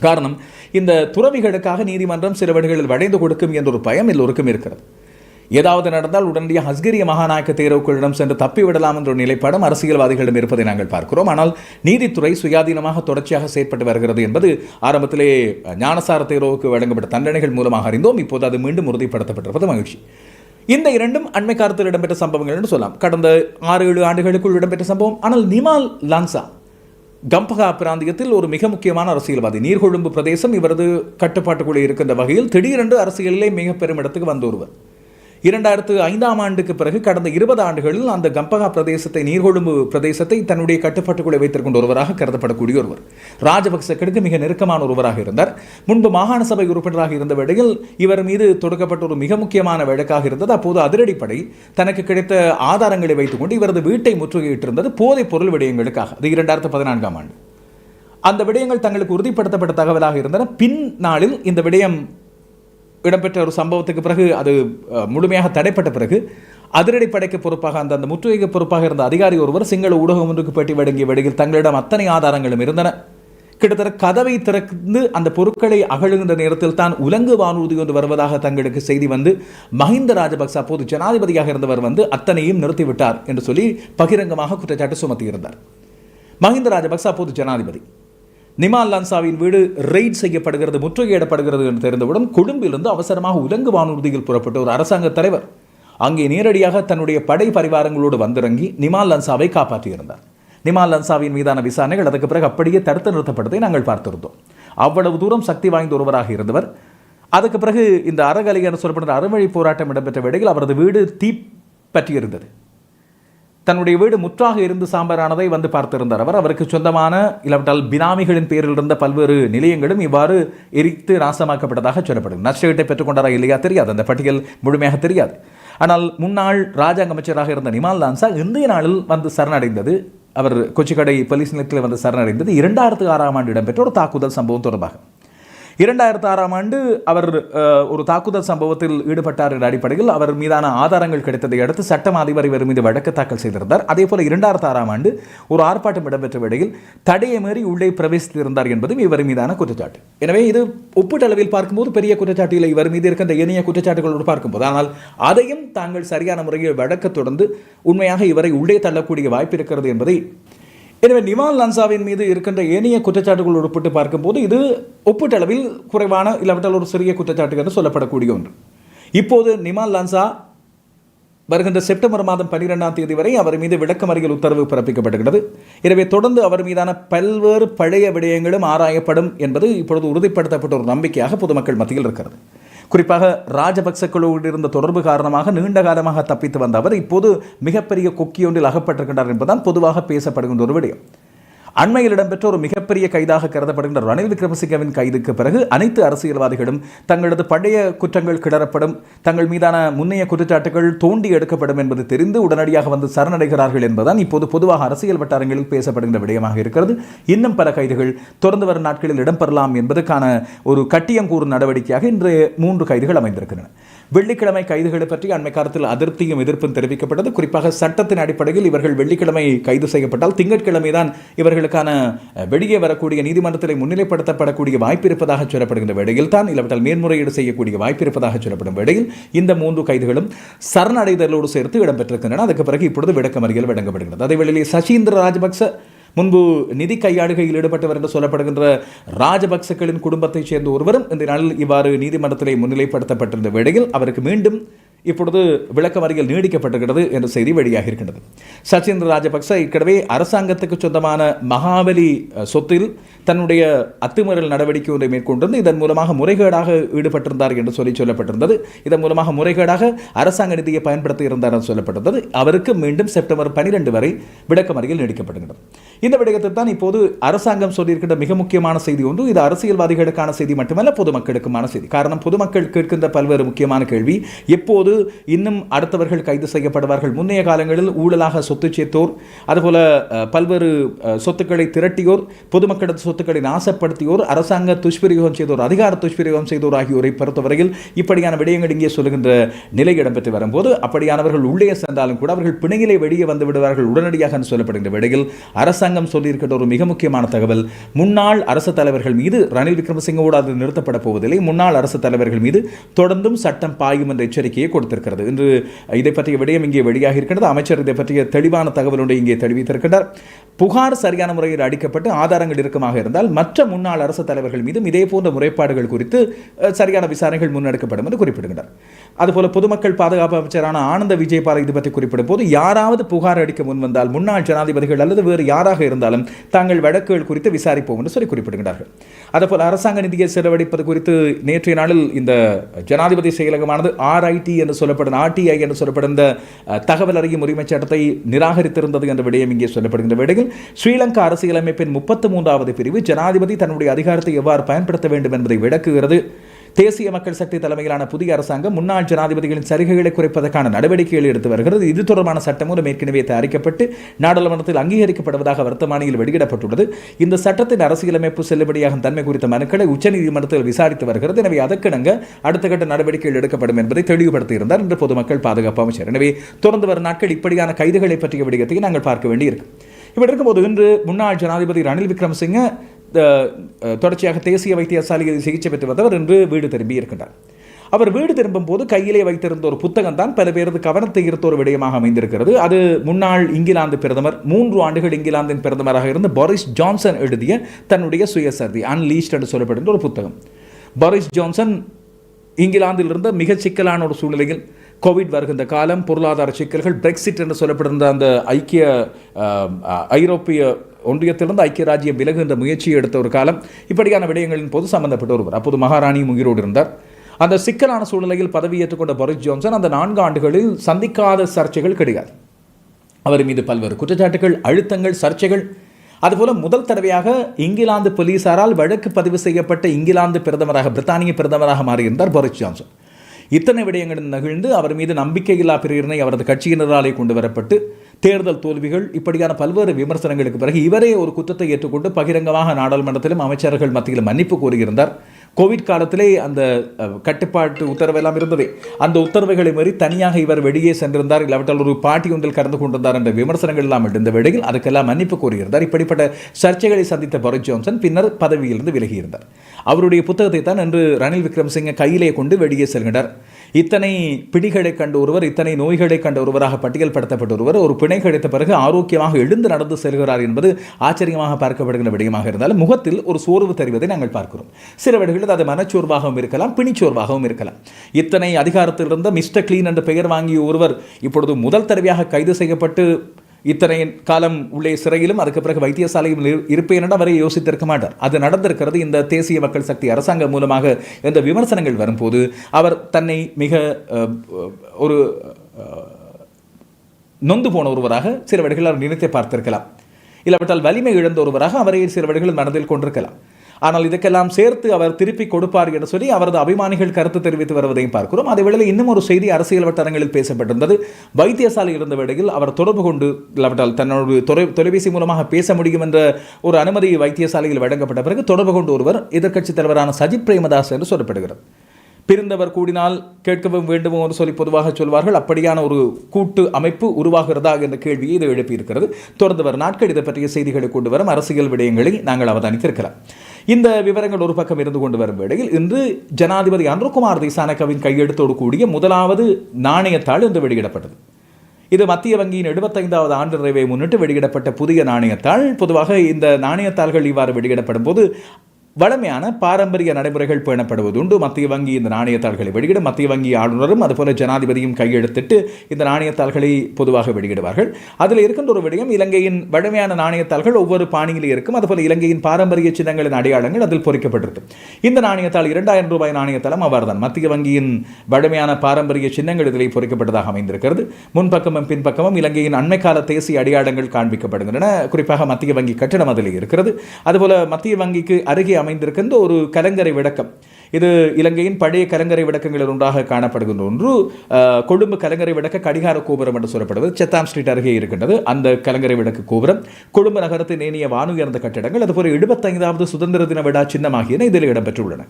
காரணம் இந்த துறவிகளுக்காக நீதிமன்றம் சில வழிகளில் வளைந்து கொடுக்கும் என்ற ஒரு பயம் எல்லோருக்கும் இருக்கிறது. ஏதாவது நடந்தால் உடனடியாக ஹஸ்கிரிய மகாநாயக்க தேர்வுகளிடம் சென்று தப்பிவிடலாம் என்ற ஒரு நிலைப்பாடும் அரசியல்வாதிகளிடம் இருப்பதை நாங்கள் பார்க்கிறோம். ஆனால் நீதித்துறை சுயாதீனமாக தொடர்ச்சியாக செயற்பட்டு வருகிறது என்பது ஆரம்பத்திலே ஞானசார தேர்வுக்கு வழங்கப்பட்ட தண்டனைகள் மூலமாக அறிந்தோம். இப்போது அது மீண்டும் உறுதிப்படுத்தப்பட்டிருப்பது மகிழ்ச்சி. இந்த இரண்டும் அண்மை காலத்தில் இடம்பெற்ற சம்பவங்கள் என்று சொல்லலாம். கடந்த ஆறு ஏழு ஆண்டுகளுக்குள் இடம்பெற்ற சம்பவம். ஆனால் நிமால் லான்சா கம்பகா பிராந்தியத்தில் ஒரு மிக முக்கியமான அரசியல்வாதி. நீர்கொழும்பு பிரதேசம் இவரது கட்டுப்பாட்டுக்குள்ளே இருக்கின்ற வகையில் திடீரென்று அரசியலிலே மிக பெரும் இடத்துக்கு வந்த ஒருவர். இரண்டாயிரத்து ஐந்தாம் ஆண்டுக்கு பிறகு கடந்த இருபது ஆண்டுகளில் அந்த கம்பகா பிரதேசத்தை நீர்கொழும்பு பிரதேசத்தை தன்னுடைய கட்டுப்பாட்டுக்குள்ளே வைத்திருக்கின்ற ஒருவராக கருதப்படக்கூடிய ஒருவர். ராஜபக்சக்களுக்கு மிக நெருக்கமான ஒருவராக இருந்தார். முன்பு மாகாண சபை உறுப்பினராக இருந்த வேளையில் இவர் மீது தொடுக்கப்பட்ட ஒரு மிக முக்கியமான வழக்காக இருந்தது. அப்போது அதிரடிப்படை தனக்கு கிடைத்த ஆதாரங்களை வைத்துக்கொண்டு இவரது வீட்டை முற்றுகையிட்டிருந்தது போதைப் பொருள் விடயங்களுக்காக. அது இரண்டாயிரத்து பதினான்காம் ஆண்டு. அந்த விடயங்கள் தங்களுக்கு உறுதிப்படுத்தப்பட்ட தகவலாக இருந்தன. பின் நாளில் இந்த விடயம் இடம்பெற்ற ஒரு சம்பவத்துக்கு பிறகு அது முழுமையாக தடைப்பட்ட பிறகு அதிரடி படைக்கு பொறுப்பாக அந்த அந்த முற்றுகைக்கு பொறுப்பாக இருந்த அதிகாரி ஒருவர் சிங்கள ஊடகம் ஒன்றுக்கு பேட்டி வழங்கிய வேளையில் தங்களிடம் அத்தனை ஆதாரங்களும் இருந்தன. கிட்டத்தட்ட கதவை திறந்து அந்த பொருட்களை அகழுகின்ற நேரத்தில் தான் உலங்கு வானூர்தி ஒன்று வருவதாக தங்களுக்கு செய்தி வந்து மஹிந்த ராஜபக்ச அப்போது ஜனாதிபதியாக இருந்தவர் வந்து அத்தனையும் நிறுத்திவிட்டார் என்று சொல்லி பகிரங்கமாக குற்றச்சாட்டு சுமத்தியிருந்தார். மஹிந்த ராஜபக்ச அப்போது ஜனாதிபதி. நிமால் லான்சாவின் வீடு ரெய்ட் செய்யப்படுகிறது முற்றுகையிடப்படுகிறது என்று தெரிந்தவுடன் கொழும்பிலிருந்து அவசரமாக உலங்கு வானூர்தியில் புறப்பட்ட ஒரு அரசாங்க தலைவர் அங்கே நேரடியாக தன்னுடைய படை பரிவாரங்களோடு வந்திறங்கி நிமால் லன்சாவை காப்பாற்றியிருந்தார். நிமால் லன்சாவின் மீதான விசாரணைகள் அதற்கு பிறகு அப்படியே தடுத்து நிறுத்தப்பட்டதை நாங்கள் பார்த்திருந்தோம். அவ்வளவு தூரம் சக்தி வாய்ந்த ஒருவராக இருந்தவர். அதுக்கு பிறகு இந்த அறகலை என சொல்லப்படுற அறவழி போராட்டம் இடம்பெற்ற வேளையில் அவரது வீடு தீ பற்றியிருந்தது. தன்னுடைய வீடு முற்றாக இருந்து சாம்பரானதை வந்து பார்த்திருந்தார் அவர். அவருக்கு சொந்தமான இல்லாவிட்டால் பினாமிகளின் பேரில் இருந்த பல்வேறு நிலையங்களும் இவ்வாறு எரித்து நாசமாக்கப்பட்டதாக சொல்லப்படும். நஷ்டஈட்டை பெற்றுக்கொண்டாரா இல்லையா தெரியாது. அந்த பட்டியல் முழுமையாக தெரியாது. ஆனால் முன்னாள் ராஜாங்க அமைச்சராக இருந்த நிமால் லான்சா இந்திய நாளில் வந்து சரணடைந்தது. அவர் கொச்சிக்கடை போலீஸ் நிலையத்தில் வந்து சரணடைந்தது. இரண்டாயிரத்து ஆறாம் ஆண்டு இடம்பெற்ற ஒரு தாக்குதல் சம்பவம் தொடர்பாக. இரண்டாயிரத்து ஆறாம் ஆண்டு அவர் ஒரு தாக்குதல் சம்பவத்தில் ஈடுபட்டார் என்ற அடிப்படையில் அவர் மீதான ஆதாரங்கள் கிடைத்ததை அடுத்து சட்டம் அதிபர் இவர் மீது வழக்கு தாக்கல் செய்திருந்தார். அதே போல இரண்டாயிரத்து ஆறாம் ஆண்டு ஒரு ஆர்ப்பாட்டம் இடம்பெற்ற வேளையில் தடையை மீறி உள்ளே பிரவேசித்திருந்தார் என்பதும் இவர் மீதான குற்றச்சாட்டு. எனவே இது ஒப்பீட்டளவில் பார்க்கும்போது பெரிய குற்றச்சாட்டு இல்லை இவர் மீது இருக்கின்ற இணைய குற்றச்சாட்டுகளோடு பார்க்கும்போது ஆனால் அதையும் தாங்கள் சரியான முறையில் வழக்கு தொடர்ந்து உண்மையாக இவரை உள்ளே தள்ளக்கூடிய வாய்ப்பு இருக்கிறது என்பதை எனவே நிமால் லன்சாவின் மீது இருக்கின்ற ஏனைய குற்றச்சாட்டுகள் உட்பட்டு பார்க்கும்போது இது ஒப்பீட்டளவில் குறைவான இல்லாவிட்டால் ஒரு சிறிய குற்றச்சாட்டு என்று சொல்லப்படக்கூடிய ஒன்று. இப்போது நிமால் லன்சா வருகின்ற செப்டம்பர் மாதம் பன்னிரெண்டாம் தேதி வரை அவர் மீது விளக்கமறியல் உத்தரவு பிறப்பிக்கப்படுகிறது எனவே தொடர்ந்து அவர் மீதான பல்வேறு பழைய விடயங்களும் ஆராயப்படும் என்பது இப்பொழுது உறுதிப்படுத்தப்பட்ட ஒரு நம்பிக்கையாக பொதுமக்கள் மத்தியில் இருக்கிறது. குறிப்பாக ராஜபக்சக்களோடு இருந்த தொடர்பு காரணமாக நீண்ட காலமாக தப்பித்து வந்த அவர் இப்போது மிகப்பெரிய கொக்கியொன்றில் அகப்பட்டிருக்கின்றார் என்பதுதான் பொதுவாக பேசப்படுகின்ற ஒரு விடயம். அண்மையில் இடம்பெற்ற ஒரு மிகப்பெரிய கைதாக கருதப்படுகின்ற ரணில் விக்ரமசிங்கவின் கைதுக்கு பிறகு அனைத்து அரசியல்வாதிகளும் தங்களது பழைய குற்றங்கள் கிளறப்படும் தங்கள் மீதான முன்னைய குற்றச்சாட்டுகள் தோண்டி எடுக்கப்படும் என்பது தெரிந்து உடனடியாக வந்து சரணடைகிறார்கள் என்பதுதான் இப்போது பொதுவாக அரசியல் வட்டாரங்களில் பேசப்படுகின்ற விடயமாக இருக்கிறது. இன்னும் பல கைதுகள் தொடர்ந்து வரும் நாட்களில் இடம்பெறலாம் என்பதற்கான ஒரு கட்டியம் கூறும் நடவடிக்கையாக இன்று மூன்று கைதுகள் அமைந்திருக்கின்றன. வெள்ளிக்கிழமை கைதுகளை பற்றி அண்மை காலத்தில் அதிருப்தியும் எதிர்ப்பும் தெரிவிக்கப்பட்டது. குறிப்பாக சட்டத்தின் அடிப்படையில் இவர்கள் வெள்ளிக்கிழமை கைது செய்யப்பட்டால் திங்கட்கிழமை தான் இவர்களுக்கான வெளியே வரக்கூடிய நீதிமன்றத்தில் முன்னிலைப்படுத்தப்படக்கூடிய வாய்ப்பு இருப்பதாக சொல்லப்படுகின்ற வேளையில் தான் இல்லாவிட்டால் மேன்முறையீடு செய்யக்கூடிய வாய்ப்பு இருப்பதாக சொல்லப்படும் வேளையில் இந்த மூன்று கைதுகளும் சரணடைதலோடு சேர்த்து இடம்பெற்றிருக்கின்றன. அதுக்கு பிறகு இப்பொழுது விளக்கமறியல் வழங்கப்படுகிறது. அதே வேளையில் சசீந்திர ராஜபக்ச முன்பு நிதி கையாளுகையில் ஈடுபட்டவர் என்று சொல்லப்படுகின்ற ராஜபக்சக்களின் குடும்பத்தைச் சேர்ந்த ஒருவரும் இந்த நாளில் இவ்வாறு நீதிமன்றத்திலே முன்னிலைப்படுத்தப்பட்டிருந்த வேளையில் அவருக்கு மீண்டும் இப்பொழுது விளக்கமறியல் நீடிக்கப்பட்டிருக்கிறது என்ற செய்தி வெளியாக இருக்கின்றது. சச்சேந்திர ராஜபக்ச ஏற்கனவே அரசாங்கத்துக்கு சொந்தமான மகாபலி சொத்தில் தன்னுடைய அத்துமீறல் நடவடிக்கை ஒன்றை மேற்கொண்டிருந்து இதன் மூலமாக முறைகேடாக ஈடுபட்டிருந்தார் என்று சொல்லி சொல்லப்பட்டிருந்தது. இதன் மூலமாக முறைகேடாக அரசாங்க நிதியை பயன்படுத்தி இருந்தார் என்று சொல்லப்பட்டிருந்தது. அவருக்கு மீண்டும் செப்டம்பர் பனிரெண்டு வரை விளக்கமறியல் நீடிக்கப்படுகிறது இந்த விடயத்தில் தான் இப்போது அரசாங்கம் சொல்லியிருக்கின்ற மிக முக்கியமான செய்தி ஒன்று. இது அரசியல்வாதிகளுக்கான செய்தி மட்டுமல்ல பொதுமக்களுக்குமான செய்தி. காரணம் பொதுமக்கள் கேட்கின்ற பல்வேறு முக்கியமான கேள்வி. எப்போது இன்னும் அடுத்தவர்கள் கைது செய்யப்படுவார்கள்? முன்னைய காலங்களில் ஊழலாக சொத்து சேர்த்தோர் அதுபோல பல்வேறு சொத்துக்களை திரட்டியோர் பொதுமக்களது சொத்துக்களை நாசப்படுத்தியோர் அரசாங்க துஷ்பிரயோகம் செய்தோர் அதிகார துஷ்பிரயோகம் செய்தோர் ஆகியோரை பொறுத்தவரையில் இப்படியான விடயங்கள் இங்கே சொல்லுகின்ற நிலை இடம்பெற்று வரும்போது அப்படியானவர்கள் உள்ளே சென்றாலும் கூட அவர்கள் பிணையிலே வெளியே வந்து விடுவார்கள் உடனடியாக சொல்லப்படுகின்ற விடையில் அரசாங்கம் சொல்லியிருக்கின்ற ஒரு மிக முக்கியமான தகவல் முன்னாள் அரசு தலைவர்கள் மீது ரணில் விக்ரமசிங்கோடு அது நிறுத்தப்பட போவதில்லை. முன்னாள் அரசு தலைவர்கள் மீது தொடர்ந்தும் சட்டம் பாயும் என்ற எச்சரிக்கையை கொடுத்திருக்கிறது. இன்று இதை பற்றிய விடயம் இங்கே வெளியாக இருக்கின்றது. அமைச்சர் இதை பற்றிய தெளிவான தகவல் ஒன்றை இங்கே தெரிவித்திருக்கிறார் புகார் சரியான முறையில் அடிக்கப்பட்டு ஆதாரங்கள் இருக்குமாக இருந்தால் மற்ற முன்னாள் அரசு தலைவர்கள் மீதும் இதே போன்ற முறைப்பாடுகள் குறித்து சரியான விசாரணைகள் முன்னெடுக்கப்படும் என்று குறிப்பிடுகிறார் அதுபோல பொதுமக்கள் பாதுகாப்பு அமைச்சரான ஆனந்த விஜயபால இது பற்றி குறிப்பிடும் போது யாராவது புகார் அளிக்க முன்வந்தால் முன்னாள் ஜனாதிபதிகள் அல்லது வேறு யாராக இருந்தாலும் தாங்கள் வழக்குகள் குறித்து விசாரிப்போம் என்று சொல்லி குறிப்பிடுகிறார்கள் அதுபோல் அரசாங்க நிதியை செலவழிப்பது குறித்து நேற்றைய நாளில் இந்த ஜனாதிபதி செயலகமானது ஆர்ஐடி என்று சொல்லப்படும் ஆர்டிஐ என்று சொல்லப்படும் இந்த தகவல் அறியும் உரிமைச் சட்டத்தை நிராகரித்திருந்தது என்ற விடயம் இங்கே சொல்லப்படுகின்ற வேளையில் ஸ்ரீலங்கா அரசியலமைப்பின் முப்பத்து மூன்றாவது பிரிவு ஜனாதிபதி தன்னுடைய அதிகாரத்தை எவ்வாறு பயன்படுத்த வேண்டும் என்பதை விளக்குகிறது. தேசிய மக்கள் சக்தி தலைமையிலான புதிய அரசாங்கம் முன்னாள் ஜனாதிபதிகளின் சலுகைகளை குறைப்பதற்கான நடவடிக்கைகள் எடுத்து வருகிறது. இது தொடர்பான சட்டமூலம் ஏற்கனவே தயாரிக்கப்பட்டு நாடாளுமன்றத்தில் அங்கீகரிக்கப்படுவதாக வர்த்தமானியில் வெளியிடப்பட்டுள்ளது. இந்த சட்டத்தின் அரசியலமைப்பு செல்லுபடியாகும் தன்மை குறித்த மனுக்களை உச்சநீதிமன்றத்தில் விசாரித்து வருகிறது. எனவே அதற்கிணங்க அடுத்த கட்ட நடவடிக்கைகள் எடுக்கப்படும் என்பதை தெளிவுபடுத்தியிருந்தார் என்று பொதுமக்கள் பாதுகாப்பு அமைச்சர். எனவே தொடர்ந்து வரும் நாட்கள் இப்படியான கைதுகளை பற்றிய விடயத்தை நாங்கள் பார்க்க வேண்டியிருக்கு இப்படி இருக்கும்போது இன்று முன்னாள் ஜனாதிபதி ரணில் விக்ரமசிங்க தொடர்ச்சியாக தேசிய வைத்தியசாலையில் சிகிச்சை பெற்று வந்தவர் இன்று வீடு திரும்பி இருக்கின்றார். அவர் வீடு திரும்பும் போது கையிலே வைத்திருந்த ஒரு புத்தகம் தான் பல பேரது கவனத்தை ஈர்த்த ஒரு விடயமாக அமைந்திருக்கிறது. அது முன்னாள் இங்கிலாந்து பிரதமர் மூன்று ஆண்டுகள் இங்கிலாந்தின் பிரதமராக இருந்த பாரிஸ் ஜான்சன் எழுதிய தன்னுடைய சுயசரிதி அன்லீஸ்ட் என்று சொல்லப்படுகின்ற ஒரு புத்தகம். பாரிஸ் ஜான்சன் இங்கிலாந்தில் இருந்த மிக சிக்கலான ஒரு சூழ்நிலையில் கோவிட் வருகின்ற காலம் பொருளாதார சிக்கல்கள் பிரெக்சிட் என்று சொல்லப்பட்டிருந்த அந்த ஐக்கிய ஆஹ், ஐரோப்பிய ஒன்றியத்திலிருந்து ஐக்கிய ராஜ்யம் விலகுகின்ற முயற்சியை எடுத்த ஒரு காலம். இப்படியான விடயங்களின் போது சம்பந்தப்பட்ட ஒருவர் அப்போது மகாராணியும் உயிரோடு இருந்தார். அந்த சிக்கலான சூழ்நிலையில் பதவியேற்றுக்கொண்ட போரிஸ் ஜான்சன் அந்த நான்கு ஆண்டுகளில் சந்திக்காத சர்ச்சைகள் கிடையாது அவர் மீது பல்வேறு குற்றச்சாட்டுகள் அழுத்தங்கள் சர்ச்சைகள். அதுபோல முதல் தடவையாக இங்கிலாந்து போலீசாரால் வழக்கு பதிவு செய்யப்பட்ட இங்கிலாந்து பிரதமராக பிரித்தானிய பிரதமராக மாறியிருந்தார் போரிஸ் ஜான்சன் இத்தனை விடயங்களில் நகிழ்ந்து அவர் மீது நம்பிக்கையில்லா பிரேரணை அவரது கட்சியினராலே கொண்டு வரப்பட்டு தேர்தல் தோல்விகள் இப்படியான பல்வேறு விமர்சனங்களுக்கு பிறகு இவரே ஒரு குற்றத்தை ஏற்றுக்கொண்டு பகிரங்கமாக நாடாளுமன்றத்திலும் அமைச்சர்கள் மத்தியில் மன்னிப்பு கோரியிருந்தார். கோவிட் காலத்திலே அந்த கட்டுப்பாட்டு கட்டுப்பாட்டு உத்தரவெல்லாம் இருந்ததே. அந்த உத்தரவுகளை மீறி தனியாக இவர் வெளியே சென்றிருந்தார். இல்லாவிட்டால் ஒரு பாட்டி ஒன்றில் கலந்து கொண்டிருந்தார் என்ற விமர்சனங்கள் எல்லாம் இருந்த வேளையில் அதுக்கெல்லாம் மன்னிப்பு கோரியிருந்தார். இப்படிப்பட்ட சர்ச்சைகளை சந்தித்த போரிஸ் ஜான்சன் பின்னர் பதவியிலிருந்து விலகியிருந்தார். அவருடைய புத்தகத்தை தான் என்று ரணில் விக்ரமசிங்க கையிலே கொண்டு வெளியே செல்கின்றார். இத்தனை பிடிகளை கண்ட ஒருவர் இத்தனை நோய்களை கண்ட ஒருவராக பட்டியல்படுத்தப்பட்ட ஒருவர் ஒரு பிணை கிடைத்த பிறகு ஆரோக்கியமாக எழுந்து நடந்து செல்கிறார் என்பது ஆச்சரியமாக பார்க்கப்படுகிற விடயமாக இருந்தாலும் முகத்தில் ஒரு சோர்வு தெரிவதை நாங்கள் பார்க்கிறோம். சில வேளைகளில் அது மனச்சோர்வாகவும் இருக்கலாம் பிணிச்சோர்வாகவும் இருக்கலாம். இத்தனை அதிகாரத்தில் இருந்த மிஸ்டர் கிளீன் என்ற பெயர் வாங்கிய ஒருவர் இப்பொழுது முதல் தடவையாக கைது செய்யப்பட்டு இத்தனை காலம் உள்ளே சிறையிலும் அதுக்கு பிறகு வைத்தியசாலையும் இரு- இருப்பேன் என அவரை யோசித்திருக்க மாட்டார். அது நடந்திருக்கிறது இந்த தேசிய மக்கள் சக்தி அரசாங்கம் மூலமாக இந்த விமர்சனங்கள் வரும்போது அவர் தன்னை மிக ஒரு நொந்து போன ஒருவராக சில வழிகள் அவர் நினைத்து பார்த்திருக்கலாம். இல்லாவிட்டால் வலிமை இழந்த ஒருவராக அவரை சில வேளைகளில் மனதில் கொண்டிருக்கலாம். ஆனால் இதுக்கெல்லாம் சேர்த்து அவர் திருப்பி கொடுப்பார் என்று சொல்லி அவரது அபிமானிகள் கருத்து தெரிவித்து வருவதையும் பார்க்கிறோம். அதே வேளையில் இன்னும் ஒரு செய்தி அரசியல் வட்டாரங்களில் பேசப்பட்டிருந்தது. வைத்தியசாலை இருந்த வேளையில் அவர் தொடர்பு கொண்டு இல்லாவிட்டால் தன்னோடு தொலைபேசி மூலமாக பேச முடியும் என்ற ஒரு அனுமதி வைத்தியசாலையில் வழங்கப்பட்ட பிறகு தொடர்பு கொண்டு ஒருவர் எதிர்க்கட்சித் தலைவரான சஜித் பிரேமதாஸ் என்று சொல்லப்படுகிறது. பிரிந்தவர் கூடினால் கேட்கவும் வேண்டுமோ என்று சொல்லி பொதுவாக சொல்வார்கள். அப்படியான ஒரு கூட்டு அமைப்பு உருவாகிறதா என்ற கேள்வியை இது எழுப்பியிருக்கிறது. தொடர்ந்து வரும் நாட்கள் இதை பற்றிய செய்திகளை கொண்டு வரும் அரசியல் விடயங்களை நாங்கள் அவதானித்திருக்கிறோம். இந்த விவரங்கள் ஒரு பக்கம் இருந்து கொண்டு வரும் வேளையில் இன்று ஜனாதிபதி அன்ருகுமார் திசானகவின் கையெழுத்தோடு கூடிய முதலாவது நாணயத்தாள் இன்று வெளியிடப்பட்டது. இது மத்திய வங்கியின் எழுபத்தைந்தாவது ஆண்டு நிறைவை முன்னிட்டு வெளியிடப்பட்ட புதிய நாணயத்தாள். பொதுவாக இந்த நாணயத்தாள்கள் இவ்வாறு வெளியிடப்படும் போது வழமையான பாரம்பரிய நடைமுறைகள் பேணப்படுவதுண்டு. மத்திய வங்கி இந்த நாணயத்தாள்களை வெளியிட மத்திய வங்கி ஆளுநரும் அதுபோல ஜனாதிபதியும் கையெழுத்திட்டு இந்த நாணயத்தாள்களை பொதுவாக வெளியிடுவார்கள். அதில் இருக்கின்ற ஒரு விடயம் இலங்கையின் வழமையான நாணயத்தாள்கள் ஒவ்வொரு பாணியிலே இருக்கும். அதுபோல இலங்கையின் பாரம்பரிய சின்னங்களின் அடையாளங்கள் அதில் பொறிக்கப்பட்டிருக்கு இந்த நாணயத்தாள் இரண்டாயிரம் ரூபாய் நாணயத்தாலும் அவர்தான். மத்திய வங்கியின் வழமையான பாரம்பரிய சின்னங்கள் இதிலே பொறிக்கப்பட்டதாக அமைந்திருக்கிறது. முன்பக்கமும் பின்பக்கமும் இலங்கையின் அண்மை கால தேசிய அடையாளங்கள் காண்பிக்கப்படுகின்றன. குறிப்பாக மத்திய வங்கி கட்டணம் அதில் இருக்கிறது. அதுபோல மத்திய வங்கிக்கு அருகே அமைந்திருக்கின்ற ஒரு கலங்கரை விளக்கம். இது இலங்கையின் பழைய கலங்கரை விளக்கங்களில் ஒன்றாக காணப்படுகின்ற ஒன்று. கொழும்பு கலங்கரை விளக்க கடிகார கோபுரம் என்று சொல்லப்படுவது செத்தாம் ஸ்ட்ரீட் அருகே இருக்கின்றது. அந்த கலங்கரை விளக்கு கோபுரம் கொழும்பு நகரத்தின் நேனிய வானுயர்ந்த கட்டிடங்கள் அதுபோல எழுபத்தைந்தாவது சுதந்திர தின விழா சின்னமாகியன இதில் இடம்பெற்றுள்ளன.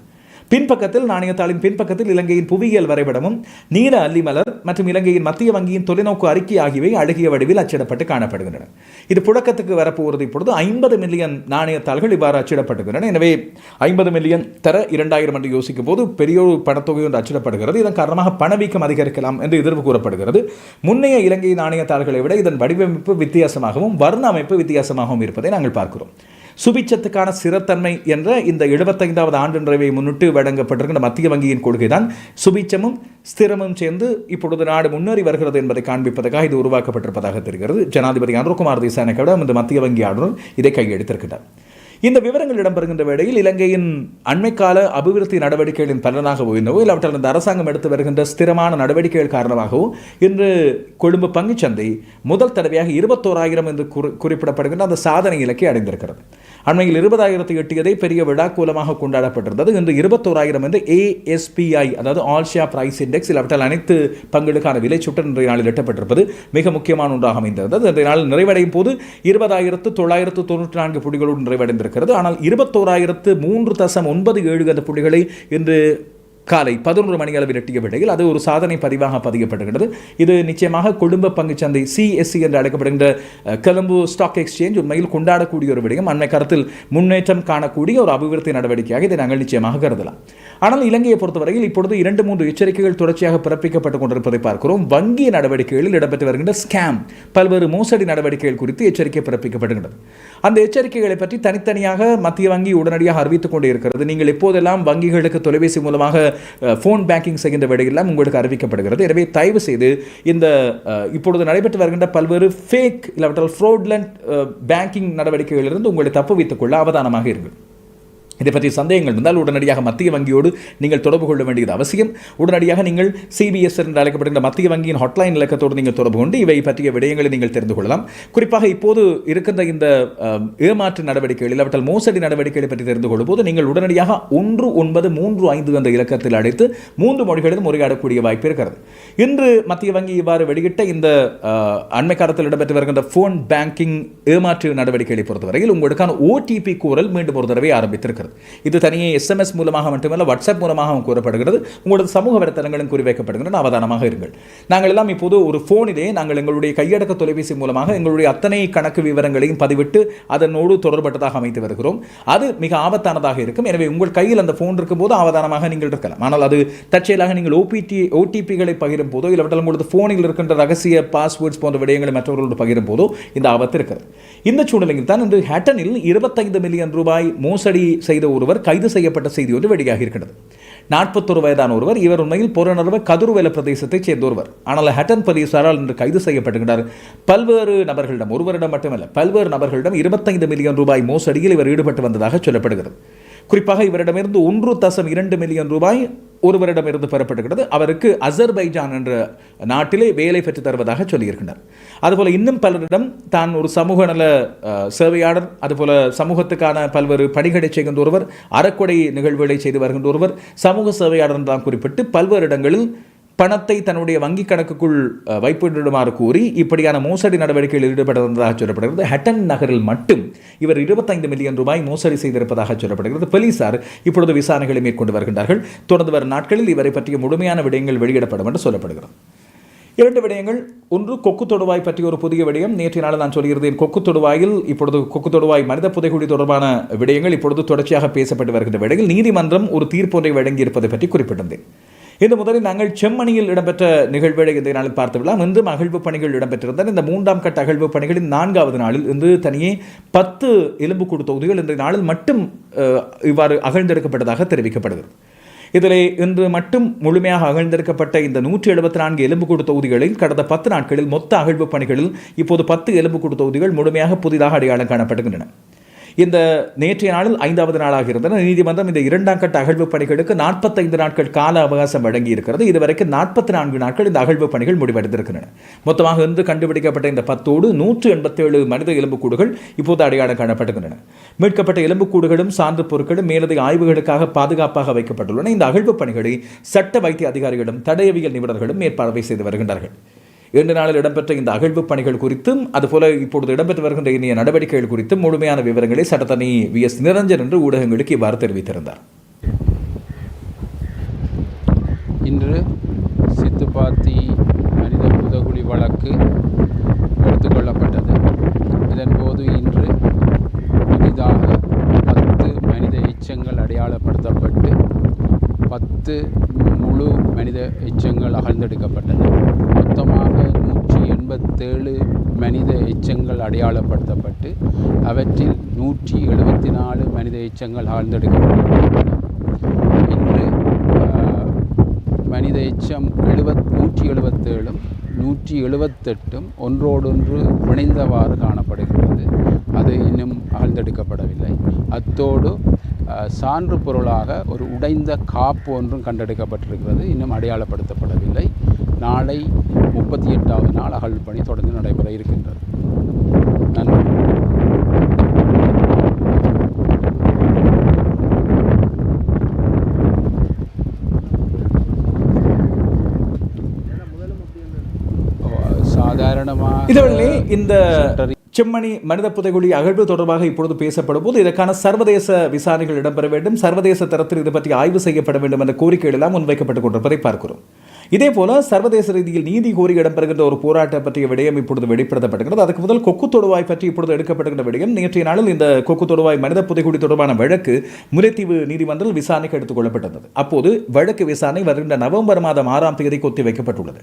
பின்பக்கத்தில் நாணயத்தாளின் பின்பக்கத்தில் இலங்கையின் புவியியல் வரைபடமும் நீல அல்லிமலர் மற்றும் இலங்கையின் மத்திய வங்கியின் தொலைநோக்கு அறிக்கை ஆகியவை அழகிய வடிவில் அச்சிடப்பட்டு காணப்படுகின்றன. இது புழக்கத்துக்கு வரப்போகிறது இப்பொழுது ஐம்பது மில்லியன் நாணயத்தாள்கள் இவ்வாறு அச்சிடப்படுகின்றன எனவே ஐம்பது மில்லியன் தர இரண்டாயிரம் என்று யோசிக்கும் போது பெரிய ஒரு பணத்தொகை ஒன்று அச்சிடப்படுகிறது. இதன் காரணமாக பணவீக்கம் அதிகரிக்கலாம் என்று எதிர்ப்பு கூறப்படுகிறது. முன்னைய இலங்கை நாணயத்தாள்களை விட இதன் வடிவமைப்பு வித்தியாசமாகவும் வர்ண அமைப்பு வித்தியாசமாகவும் இருப்பதை நாங்கள் பார்க்கிறோம். சுபிச்சத்துக்கான சிறத்தன்மை என்ற இந்த எழுபத்தைந்தாவது ஆண்டு நிறைவை முன்னிட்டு வழங்கப்பட்டிருக்கிற மத்திய வங்கியின் கொள்கைதான். சுபிச்சமும் ஸ்திரமும் சேர்ந்து இப்பொழுது நாடு முன்னேறி வருகிறது என்பதை காண்பிப்பதற்காக இது உருவாக்கப்பட்டிருப்பதாக தெரிகிறது. ஜனாதிபதி அனுர்குமார் திசானக்கிடம் இந்த மத்திய வங்கி ஆளுநர் இதை கையெடுத்திருக்கிறார் இந்த விவரங்கள் இடம்பெறுகின்ற வேளையில் இலங்கையின் அண்மைக்கால அபிவிருத்தி நடவடிக்கைகளின் பலனாக உயர்ந்தவோ இல்லாவிட்டால் இந்த அரசாங்கம் எடுத்து வருகின்ற ஸ்திரமான நடவடிக்கைகள் காரணமாகவும் இன்று கொழும்பு பங்குச்சந்தை முதல் தடவையாக இருபத்தோராயிரம் என்று குறிப்பிடப்படுகின்ற அந்த சாதனை இலக்கை அடைந்திருக்கிறது. அண்மையில் இருபதாயிரத்தை எட்டியதை பெரிய விழாக்கூலமாக கொண்டாடப்பட்டிருந்தது. இன்று இருபத்தோராயிரம் என்று ஏஎஸ்பிஐ அதாவது ஆல்ஷியா பிரைஸ் இண்டெக்ஸ் இல்லாவிட்டால் அனைத்து பங்குகளுக்கான விலை சுட்டன் இன்றைய நாளில் எட்டப்பட்டிருப்பது மிக முக்கியமான ஒன்றாக அமைந்திருந்தது. இன்றைய நாள் நிறைவடையும் போது இருபதாயிரத்து தொள்ளாயிரத்து தொண்ணூற்றி நான்கு புள்ளிகளோடு நிறைவடைந்திருக்கிறது. ஆனால் இருபத்தோராயிரத்து மூன்று தசம் ஒன்பது ஏழு அந்த புள்ளிகளை இன்று காலை பதினொரு மணி அளவில் எட்டிய வேளையில் அது ஒரு சாதனை பதிவாக பதியப்படுகிறது இது நிச்சயமாக குடும்ப பங்குச்சந்தை சிஎஸ்சி என்று அழைக்கப்படுகின்ற அஹ், கொழும்பு ஸ்டாக் எக்ஸ்சேஞ்ச் உண்மையில் கொண்டாடக்கூடிய ஒரு விடயம். அண்மை கருத்தில் முன்னேற்றம் காணக்கூடிய ஒரு அபிவிருத்தி நடவடிக்கையாக இதை நாங்கள் நிச்சயமாக கருதலாம். ஆனால் இலங்கையை பொறுத்தவரையில் இப்பொழுது இரண்டு மூன்று எச்சரிக்கைகள் தொடர்ச்சியாக பிறப்பிக்கப்பட்டுக் கொண்டிருப்பதை பார்க்கிறோம். வங்கி நடவடிக்கைகளில் இடம்பெற்று வருகின்ற ஸ்கேம் பல்வேறு மோசடி நடவடிக்கைகள் குறித்து எச்சரிக்கை பிறப்பிக்கப்படுகின்றது அந்த எச்சரிக்கைகளை பற்றி தனித்தனியாக மத்திய வங்கி உடனடியாக அறிவித்துக் கொண்டே இருக்கிறது நீங்கள் எப்போதெல்லாம் வங்கிகளுக்கு தொலைபேசி மூலமாக ஃபோன் பேங்கிங் செய்கின்ற வேளையெல்லாம் உங்களுக்கு அறிவிக்கப்படுகிறது. எனவே தயவு செய்து இந்த இப்பொழுது நடைபெற்று வருகின்ற பல்வேறு ஃபேக் இல்லாவிட்டால் ஃப்ராட்லண்ட் பேங்கிங் நடவடிக்கைகளிலிருந்து உங்களை தப்பு வைத்துக் கொள்ள அவதானமாக இருங்கள். இதை பற்றி சந்தேகங்கள் இருந்தால் உடனடியாக மத்திய வங்கியோடு நீங்கள் தொடர்பு கொள்ள வேண்டியது அவசியம். உடனடியாக நீங்கள் சிபிஎஸ் என்று அழைக்கப்படுகின்ற மத்திய வங்கியின் ஹாட்லைன் இலக்கத்தோடு நீங்கள் தொடர்பு கொண்டு இவை பற்றிய விடயங்களை நீங்கள் தெரிந்து கொள்ளலாம். குறிப்பாக இப்போது இருக்கின்ற இந்த ஏமாற்று நடவடிக்கைகள் இல்லாவிட்டால் மோசடி நடவடிக்கைகளை பற்றி தெரிந்து கொள்ளும்போது நீங்கள் உடனடியாக ஒன்று ஒன்பது மூன்று ஐந்து என்ற இலக்கத்தில் அழைத்து மூன்று மொழிகளிலும் முறையாடக்கூடிய வாய்ப்பு இருக்கிறது. இன்று மத்திய வங்கி இவ்வாறு வெளியிட்ட இந்த அண்மை காலத்தில் இடம்பெற்று வருகின்ற ஃபோன் பேங்கிங் ஏமாற்று நடவடிக்கைகளை பொறுத்தவரையில் உங்களுக்கான ஓடிபி கூறல் மீண்டும் ஒரு தடவை ஆரம்பித்திருக்கிறது. கூறப்படுகிறது. இது தனியே எஸ்எம்எஸ் மூலமாக மட்டுமல்ல வாட்ஸ்அப் மூலமாகவும் கூறப்படுகிறது. உங்களது சமூக வலைத்தளங்களும் குறிவைக்கப்படுகின்றன. அவதானமாக இருங்கள். நாங்கள் எல்லாம் இப்போது ஒரு ஃபோனிலே நாங்கள் எங்களுடைய கையடக்க தொலைபேசி மூலமாக எங்களுடைய அத்தனை கணக்கு விவரங்களையும் பதிவிட்டு அதனோடு தொடர்பட்டதாக அமைத்து வருகிறோம். அது மிக ஆபத்தானதாக இருக்கும். எனவே உங்கள் கையில் அந்த ஃபோன் இருக்கும்போது ஆவதானமாக நீங்கள் இருக்கலாம். ஆனால் அது தற்செயலாக நீங்கள் ஓபிடி ஓடிபிகளை பகிரும் போதோ இல்லாவிட்டால் உங்களது ஃபோனில் இருக்கின்ற ரகசிய பாஸ்வேர்ட்ஸ் போன்ற விடயங்களை மற்றவர்களோடு பகிரும் போதோ இந்த ஆபத்து இருக்கிறது. இந்த சூழ்நிலையில் தான் இன்று ஹேட்டனில் இருபத்தைந்து மில்லியன் ரூபாய் மோசடி செய்ய செய்த ஒருவர் கைது செய்யப்பட்ட செய்தி ஒன்று வெளியாகி இருக்கிறது நாற்பத்தொரு வயதான ஒருவர் இவர் உண்மையில் புறநர்வ கதிர்வேல பிரதேசத்தைச் சேர்ந்த ஒருவர் ஆனால் ஹட்டன் போலீசாரால் இன்று கைது செய்யப்படுகின்றார் பல்வேறு நபர்களிடம் ஒருவரிடம் மட்டுமல்ல பல்வேறு நபர்களிடம் இருபத்தைந்து மில்லியன் ரூபாய் மோசடியில் இவர் ஈடுபட்டு வந்ததாக சொல்லப்படுகிறது. குறிப்பாக இவரிடமிருந்து ஒன்று தசம் இரண்டு மில்லியன் ரூபாய் ஒருவரிடமிருந்து பெறப்பட்டுகிறது அவருக்கு அசர்பைஜான் என்ற நாட்டிலே வேலை பெற்று தருவதாக சொல்லியிருக்கின்றார். அதுபோல் இன்னும் பலரிடம் தான் ஒரு சமூக நல சேவையாளர் அதுபோல சமூகத்துக்கான பல்வேறு பணிகளை செய்கின்ற ஒருவர் அறக்கொடை நிகழ்வுகளை செய்து வருகின்ற ஒருவர் சமூக சேவையாளர் தான் குறிப்பிட்டு பல்வேறு இடங்களில் பணத்தை தன்னுடைய வங்கி கணக்குக்குள் வைப்பிடுமாறு கூறி இப்படியான மோசடி நடவடிக்கையில் ஈடுபட்டிருந்ததாக சொல்லப்படுகிறது. ஹட்டன் நகரில் மட்டும் இவர் இருபத்தைந்து மில்லியன் ரூபாய் மோசடி செய்திருப்பதாக சொல்லப்படுகிறது. போலீசார் இப்பொழுது விசாரணைகளை மேற்கொண்டு வருகின்றார்கள். தொடர்ந்து வரும் நாட்களில் இவரை பற்றிய முழுமையான விடயங்கள் வெளியிடப்படும் என்று சொல்லப்படுகிறது. இரண்டு விடயங்கள். ஒன்று கொக்கு தொடுவாய் பற்றிய ஒரு புதிய விடயம். நேற்றைய நாள் நான் சொல்லியிருந்தேன் கொக்கு தொடுவாயில் இப்பொழுது கொக்கு தொடுவாய் மனித புதைகுழி தொடர்பான விடயங்கள் இப்பொழுது தொடர்ச்சியாக பேசப்பட்டு வருகின்ற விடயங்கள் நீதிமன்றம் ஒரு தீர்ப்பொன்றை வழங்கியிருப்பதை பற்றி குறிப்பிட்டிருந்தேன். இது முதலில் நாங்கள் செம்மணியில் இடம்பெற்ற நிகழ்வுகளை இந்த நாளில் பார்த்துவிடலாம். இன்று அகழ்வு பணிகள் இடம்பெற்றிருந்தன. இந்த மூன்றாம் கட்ட அகழ்வு பணிகளின் நான்காவது நாளில் இன்று தனியே பத்து எலும்புக்கூடு தொகுதிகள் இன்றைய நாளில் மட்டும் இவ்வாறு அகழ்ந்தெடுக்கப்பட்டதாக தெரிவிக்கப்படுகிறது. இதில் இன்று மட்டும் முழுமையாக அகழ்ந்தெடுக்கப்பட்ட இந்த நூற்றி எழுபத்தி நான்கு எலும்புக்கூடு தொகுதிகளில் கடந்த பத்து நாட்களில் மொத்த அகழ்வு பணிகளில் இப்போது பத்து எலும்புக்கூடு தொகுதிகள் முழுமையாக புதிதாக அடையாளம் காணப்படுகின்றன இந்த நேற்றைய நாளில் ஐந்தாவது நாளாக இருந்தன. நீதிமன்றம் இந்த இரண்டாம் கட்ட அகழ்வு பணிகளுக்கு நாற்பத்தைந்து நாட்கள் கால அவகாசம் வழங்கி இருக்கிறது இதுவரைக்கும் நாற்பத்தி நான்கு நாட்கள் இந்த அகழ்வு பணிகள் முடிவடைந்திருக்கின்றன. மொத்தமாக இன்று கண்டுபிடிக்கப்பட்ட இந்த பத்தோடு நூற்று எண்பத்தேழு மனித எலும்புக்கூடுகள் இப்போது அடையாளம் காணப்படுகின்றன மீட்கப்பட்ட எலும்புக்கூடுகளும் சான்று பொருட்களும் மேலதிக ஆய்வுகளுக்காக பாதுகாப்பாக வைக்கப்பட்டுள்ளன. இந்த அகழ்வு பணிகளை சட்ட வைத்திய அதிகாரிகளும் தடயவியல் நிபுணர்களும் மேற்பார்வை செய்து வருகின்றார்கள். இரண்டு நாளில் இடம்பெற்ற இந்த அகழ்வு பணிகள் குறித்தும் அதுபோல இப்பொழுது இடம்பெற்று வருகின்ற இனிய நடவடிக்கைகள் குறித்தும் முழுமையான விவரங்களை சட்டத்தனி வி. எஸ். நிரஞ்சன் என்று ஊடகங்களுக்கு இவ்வாறு தெரிவித்திருந்தார். இன்று சித்துப்பாத்தி மனித புதகுழி வழக்கு எடுத்துக்கொள்ளப்பட்டது. இதன்போது இன்று புதிதாக பத்து மனித எச்சங்கள் அடையாளப்படுத்தப்பட்டு பத்து முழு மனித எச்சங்கள் அகழ்ந்தெடுக்கப்பட்டன. மொத்தமாக நூற்றி எண்பத்தேழு மனித எச்சங்கள் அடையாளப்படுத்தப்பட்டு அவற்றில் நூற்றி எழுபத்தி நாலு மனித எச்சங்கள் அகழ்ந்தெடுக்கப்பட்டன. இன்று மனித எச்சம் எழுபத் நூற்றி எழுபத்தேழும் நூற்றி எழுபத்தெட்டும் ஒன்றோடொன்று இணைந்தவாறு காணப்படுகிறது அது இன்னும் அகழ்ந்தெடுக்கப்படவில்லை. அத்தோடு சான்று பொருளாக ஒரு உடைந்த காப்பு ஒன்றும் கண்டெடுக்கப்பட்டிருக்கிறது. இன்னும் அடையாளப்படுத்தப்படவில்லை. நாளை முப்பத்தி எட்டாவது நாள் அகழ்வு பணி தொடர்ந்து நடைபெற இருக்கின்றது. நன்றி. சாதாரணமாக இந்த செம்மணி மனித புதைகுழி அகழ்வு தொடர்பாக இப்பொழுது பேசப்படும் போது இதற்கான சர்வதேச விசாரணைகள் இடம்பெற வேண்டும். சர்வதேச தரத்தில் இது பற்றி ஆய்வு செய்யப்பட வேண்டும் என்ற கோரிக்கைகள் எல்லாம் முன்வைக்கப்பட்டுக் கொண்டிருப்பதை பார்க்கிறோம். இதே போல சர்வதேச ரீதியில் நீதி கோரி இடம்பெறுகின்ற ஒரு போராட்டம் பற்றிய விடயம் இப்பொழுது வெளிப்படுத்தப்படுகிறது. அதுக்கு முதல் கொக்கு தொடுவாய் பற்றி இப்பொழுது எடுக்கப்படுகின்ற விடயம் நேற்றைய நாளில் இந்த கொக்கு தொடுவாய் மனித புதைகுழி தொடர்பான வழக்கு முல்லைத்தீவு நீதிமன்றம் விசாரணைக்கு எடுத்துக் கொள்ளப்பட்டது அப்போது வழக்கு விசாரணை வருகின்ற நவம்பர் மாதம் ஆறாம் தேதிக்கு ஒத்தி வைக்கப்பட்டுள்ளது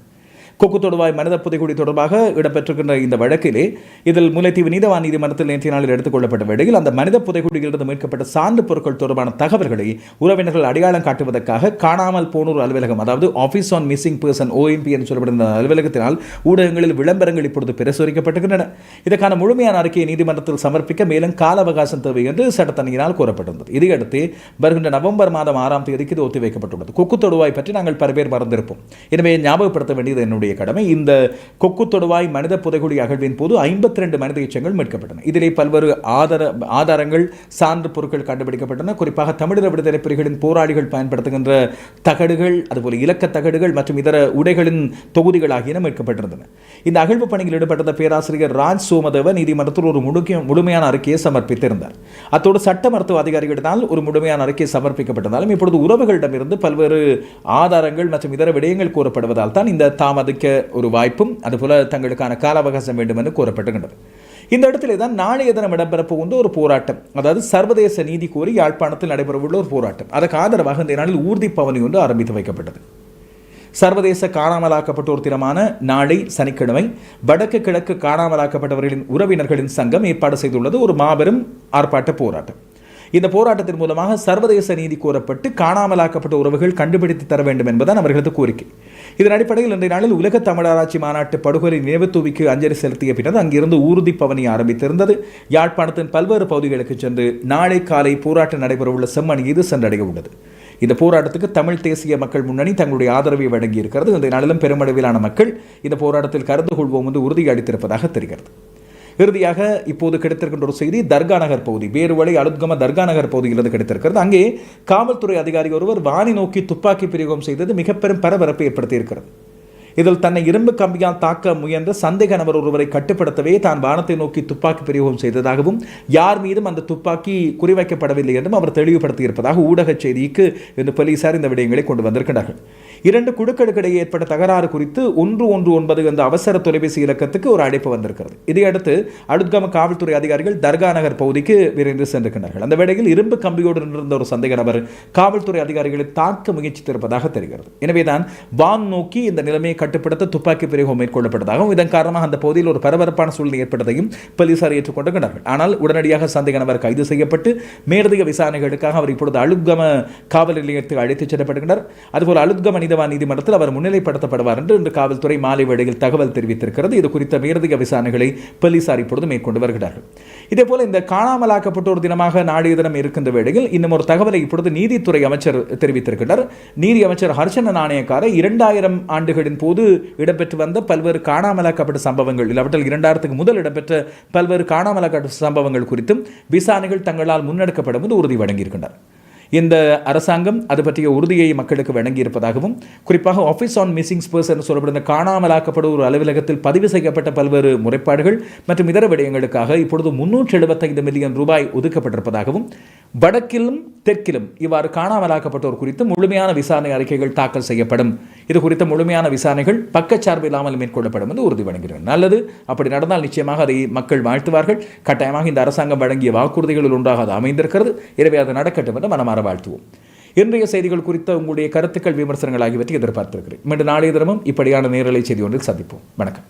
கொக்கு தொடுவாய் மனித புதைக்குடி தொடர்பாக இடம்பெற்றிருக்கின்ற இந்த வழக்கிலே இதில் முல்லைத்தீவு நீதவான் நீதிமன்றத்தில் நேற்றைய நாளில் எடுத்துக் கொள்ளப்பட்ட வேளையில் அந்த மனித புதைகுடியிலிருந்து மீட்கப்பட்ட சான்று பொருட்கள் தொடர்பான தகவல்களை உறவினர்கள் அடையாளம் காட்டுவதற்காக காணாமல் போனூர் அலுவலகம் அதாவது office on missing person O M P என்று சொல்லப்படுகிற அலுவலகத்தினால் ஊடகங்களில் விளம்பரங்கள் இப்பொழுது பிரசுரிக்கப்பட்டுகின்றன இதற்கான முழுமையான அறிக்கையை நீதிமன்றத்தில் சமர்ப்பிக்க மேலும் கால அவகாசம் தேவை என்று சட்டத்தணியினால் கூறப்பட்டிருந்தது. இதையடுத்து வருகின்ற நவம்பர் மாதம் ஆறாம் தேதிக்கு இது ஒத்திவைக்கப்பட்டுள்ளது. கொக்கு தொடுவாய் பற்றி நாங்கள் பல பேர் மறந்திருப்போம். எனவே ஞாபகப்படுத்த வேண்டியது என்னுடைய நம்முடைய கடமை. இந்த கொக்கு தொடுவாய் மனித புதைகுழி அகழ்வின் போது ஐம்பத்தி ரெண்டு மனித எச்சங்கள் மீட்கப்பட்டன. இதிலே பல்வேறு ஆதார ஆதாரங்கள் சான்று பொருட்கள் கண்டுபிடிக்கப்பட்டன. குறிப்பாக தமிழர் விடுதலை புலிகளின் போராளிகள் பயன்படுத்துகின்ற தகடுகள் அதுபோல இலக்க தகடுகள் மற்றும் இதர உடைகளின் தொகுதிகள் ஆகியன மீட்கப்பட்டிருந்தன. இந்த அகழ்வு பணியில் ஈடுபட்டிருந்த பேராசிரியர் ராஜ் சோமதேவ நீதிமன்றத்தில் ஒரு முழுக்க முழுமையான அறிக்கையை சமர்ப்பித்திருந்தார். அத்தோடு சட்ட மருத்துவ அதிகாரிகளிடம் ஒரு முழுமையான அறிக்கை சமர்ப்பிக்கப்பட்டதாலும் இப்பொழுது உறவுகளிடமிருந்து பல்வேறு ஆதாரங்கள் மற்றும் இதர விடயங்கள் கூறப்படுவதால் தான் இந்த தாமதிக்க ஒரு வாய்ப்பும் அதுபோல தங்களுக்கான கால அவகாசம் வேண்டும் என்று கூறப்பட்டுகின்றது இந்த இடத்திலே தான் நாளைய தினம் இடம்பெறப் போகின்ற ஒரு போராட்டம் அதாவது சர்வதேச நீதி கோரி யாழ்ப்பாணத்தில் நடைபெறவுள்ள ஒரு போராட்டம். அதற்கு ஆதரவாக இந்த நாளில் ஊர்தி பவனி ஒன்று ஆரம்பித்து வைக்கப்பட்டது. சர்வதேச காணாமலாக்கப்பட்டோர் தினமான நாளை சனிக்கிழமை வடக்கு கிழக்கு காணாமலாக்கப்பட்டவர்களின் உறவினர்களின் சங்கம் ஏற்பாடு செய்துள்ளது ஒரு மாபெரும் ஆர்ப்பாட்ட போராட்டம். இந்த போராட்டத்தின் மூலமாக சர்வதேச நீதி கோரப்பட்டு காணாமலாக்கப்பட்ட உறவுகள் கண்டுபிடித்து தர வேண்டும் என்பதுதான் அவர்களது கோரிக்கை. இதன் அடிப்படையில் இன்றைய நாளில் உலக தமிழராட்சி மாநாட்டு படுகொலை நினைவு தூவிக்கு அஞ்சலி செலுத்திய பின்னர் அங்கிருந்து ஊர்தி பவனி ஆரம்பித்திருந்தது. யாழ்ப்பாணத்தின் பல்வேறு பகுதிகளுக்கு சென்று நாளை காலை போராட்டம் நடைபெறவுள்ள செம்மணி இது சென்றடைய உள்ளது இந்த போராட்டத்துக்கு தமிழ் தேசிய மக்கள் முன்னணி தங்களுடைய ஆதரவை வழங்கியிருக்கிறது. இந்த நாளிலும் பெருமளவிலான மக்கள் இந்த போராட்டத்தில் கலந்து கொள்வோம் என்று உறுதியளித்திருப்பதாக தெரிகிறது. இறுதியாக இப்போது கிடைத்திருக்கின்ற ஒரு செய்தி தர்கா நகர் பகுதி. வேறுவழி அலுத்கம தர்கா நகர் பகுதியிலிருந்து கிடைத்திருக்கிறது. அங்கே காவல்துறை அதிகாரி ஒருவர் வானி நோக்கி துப்பாக்கி பிரயோகம் செய்தது மிக பெரும் பரபரப்பை ஏற்படுத்தியிருக்கிறது. இதில் தன்னை இரும்பு கம்பியால் தாக்க முயன்ற சந்தேக நபர் ஒருவரை கட்டுப்படுத்தவே தான் வானத்தை நோக்கி துப்பாக்கி பிரயோகம் செய்ததாகவும் யார் மீதும் அந்த துப்பாக்கி குறிவைக்கப்படவில்லை என்றும் அவர் தெளிவுபடுத்தியிருப்பதாக ஊடக செய்திக்கு இன்று போலீசார் இந்த விடயங்களை கொண்டு வந்திருக்கிறார்கள் இரண்டு குழுக்களுக்கிடையே ஏற்பட்ட தகராறு குறித்து ஒன்று ஒன்று ஒன்பது என்ற அவசர தொலைபேசி இலக்கத்துக்கு ஒரு அழைப்பு வந்திருக்கிறது. இதையடுத்து அடுத்கம காவல்துறை அதிகாரிகள் தர்கா நகர் பகுதிக்கு விரைந்து சென்றிருக்கிறார்கள் அந்த வேளையில் இரும்பு கம்பியோடு நின்றிருந்த ஒரு சந்தேக நபர் காவல்துறை அதிகாரிகளை தாக்க முயற்சித்திருப்பதாக தெரிகிறது. எனவேதான் வான் நோக்கி இந்த நிலைமையை கட்டுப்படுத்த துப்பாக்கி பிரயோகம் மேற்கொள்ளப்பட்டதாகவும் இதன் காரணமாக அந்த பகுதியில் ஒரு பரபரப்பான சூழ்நிலை ஏற்பட்டதையும் போலீசார் ஏற்றுக்கொண்டிருக்கிறார்கள் ஆனால் உடனடியாக சந்தேக நபர் கைது செய்யப்பட்டு மேலதிக விசாரணைகளுக்காக அவர் இப்பொழுது அழுத்கம காவல் நிலையத்துக்கு அழைத்துச் செல்லப்படுகிறார் அதுபோல் அலுத்கம நீதவான் நீதிமன்றத்தில் அவர் முன்னிலைப்படுத்தப்படுவார் என்று இன்று காவல்துறை மாலை வேளையில் தகவல் தெரிவித்திருக்கிறது. இது குறித்த மேலதிக விசாரணைகளை போலீசார் இப்பொழுது மேற்கொண்டு வருகிறார்கள். இதே போல இந்த காணாமலாக்கப்பட்டோர் தினமாக நாளைய தினம் இருக்கின்ற வேளையில் இன்னும் ஒரு தகவலை இப்பொழுது நீதித்துறை அமைச்சர் தெரிவித்திருக்கிறார் நீதி அமைச்சர் ஹர்ஷன நாணயக்கார இரண்டாயிரம் ஆண்டுகளின் போது இடம்பெற்று வந்த பல்வேறு காணாமலாக்கப்பட்ட சம்பவங்கள் இல்லாவற்றில் இரண்டாயிரத்துக்கு முதல் இடம்பெற்ற பல்வேறு காணாமலாக்கப்பட்ட சம்பவங்கள் குறித்தும் விசாரணைகள் தங்களால் முன்னெடுக்கப்படும் என்று உறுதி வழங்கியிருக்கின்றனர் இந்த அரசாங்கம் அது பற்றிய உறுதியை மக்களுக்கு வழங்கியிருப்பதாகவும் குறிப்பாக ஆஃபீஸ் ஆன் மிஸ்ஸிங் பர்சன் சொல்லப்படும் சொல்லப்படுகிற காணாமலாக்கப்படும் ஒரு அலுவலகத்தில் பதிவு செய்யப்பட்ட பல்வேறு முறைப்பாடுகள் மற்றும் இதர விடயங்களுக்காக இப்பொழுது முன்னூற்றி எழுபத்தைந்து மில்லியன் ரூபாய் ஒதுக்கப்பட்டிருப்பதாகவும் வடக்கிலும் தெற்கிலும் இவ்வாறு காணாமலாக்கப்பட்டோர் குறித்து முழுமையான விசாரணை அறிக்கைகள் தாக்கல் செய்யப்படும். இது குறித்த முழுமையான விசாரணைகள் பக்கச்சார்பு இல்லாமல் மேற்கொள்ளப்படும் என்று உறுதி வழங்குகிறேன். நல்லது. அப்படி நடந்தால் நிச்சயமாக அதை மக்கள் வாழ்த்துவார்கள். கட்டாயமாக இந்த அரசாங்கம் வழங்கிய வாக்குறுதிகளில் ஒன்றாக அது அமைந்திருக்கிறது. எனவே அது நடக்கட்டும் என்று மனமாற வாழ்த்துவோம். இன்றைய செய்திகள் குறித்த உங்களுடைய கருத்துக்கள் விமர்சனங்கள் ஆகியவற்றை எதிர்பார்த்திருக்கிறேன். மீண்டும் நாளைய தினமும் இப்படியான நேரலை செய்தி ஒன்றில் சந்திப்போம். வணக்கம்.